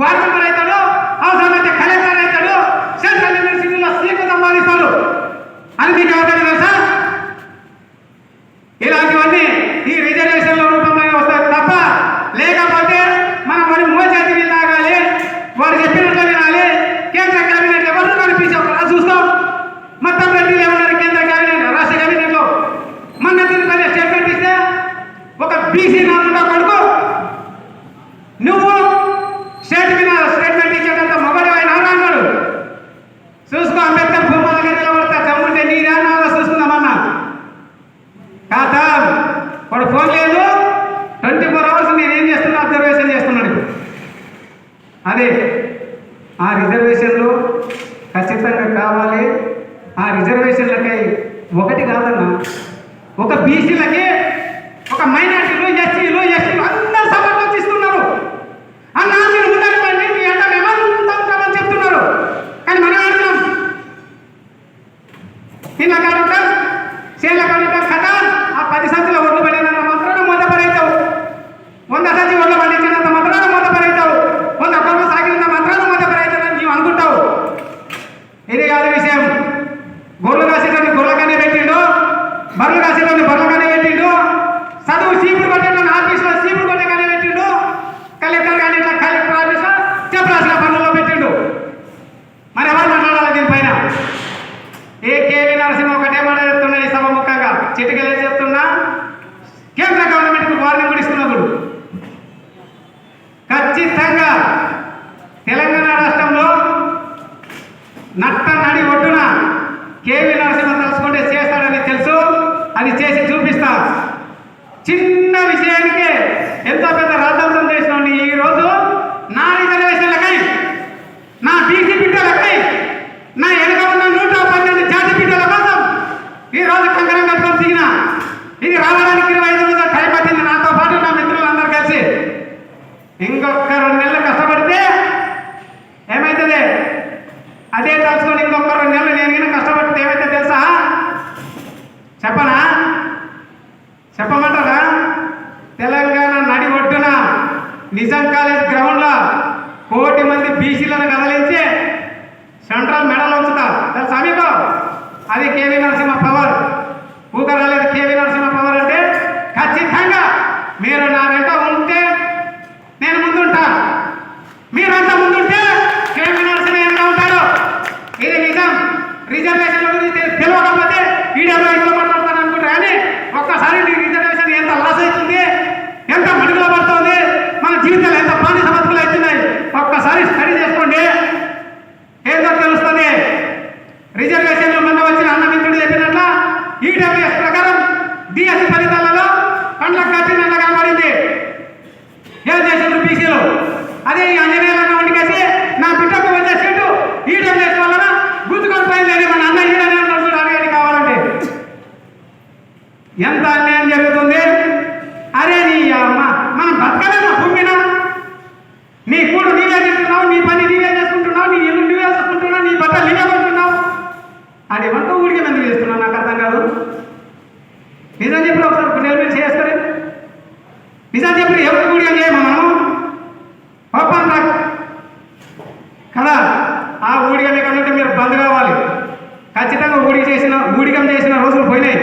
Ward member అవుతాడు అవసరమైతే collector అవుతాడు సెంట్రల్ యూనివర్సిటీలో సీటు సంపాదిస్తాడు అని మీకు అదే ఆ రిజర్వేషన్లు ఖచ్చితంగా కావాలి. ఆ రిజర్వేషన్లకై ఒకటి కాదన్నా ఒక బీసీలకి ఒక మైనార్టీలు ఎస్సీలు ఎస్టీలు బర్రెలు కాసేదాన్ని బర్రెలు అది చేసి చూపిస్తా. చిన్న విషయానికే ఎంతో పెద్ద రాద్ధాంతం చేసినావు ఈరోజు నా రిజర్వేషన్లకై నా బీసీ బిడ్డలకై నా వెనక ఉన్న నూట పన్నెండు జాతి బిడ్డల కోసం ఈరోజు కంకరం కట్టడం దిగిన. ఇది రావడానికి ఇరవై ఐదు రోజులు టైం పట్టింది నాతో పాటు నా మిత్రులందరూ కలిసి. ఇంకొక చెప్పనా? చెప్పమంటారా? తెలంగాణ నడి ఒడ్డున నిజాం కాలేజ్ గ్రౌండ్లో కోటి మంది బీసీలను కదలించి సెంట్రల్ మెడల్ ఉంచుతారు. సమీపం? అది కేవీ నరసింహ డిఎస్ ఫలితాలలో పండ్ల కత్తి నల్ల కనబడింది. ఏం చేసిండ్రు బీసీలు అదే ఈ అంజనేయులను వండికేసి నా బిడ్డకు వచ్చే సీటు ఈడెం చేసుకోవాలన్నా గుర్తుకొని పోయిందని మన అన్న ఈడనే అడగండి కావాలంటే. ఎంత అన్యాయం జరుగుతుంది? అరే నీ అమ్మ మనం బతక నిజం చెప్పిన ఒకసారి కొన్ని మీరు చేస్తారు? నిజం చెప్పిన ఎవరు కూడా చేయమా మనం పాపం నాకు కదా? ఆ ఊడిగా లేకుండా మీరు బంద్ కావాలి. ఖచ్చితంగా ఊడి చేసిన ఊడికం చేసిన రోజులు పోయినాయి.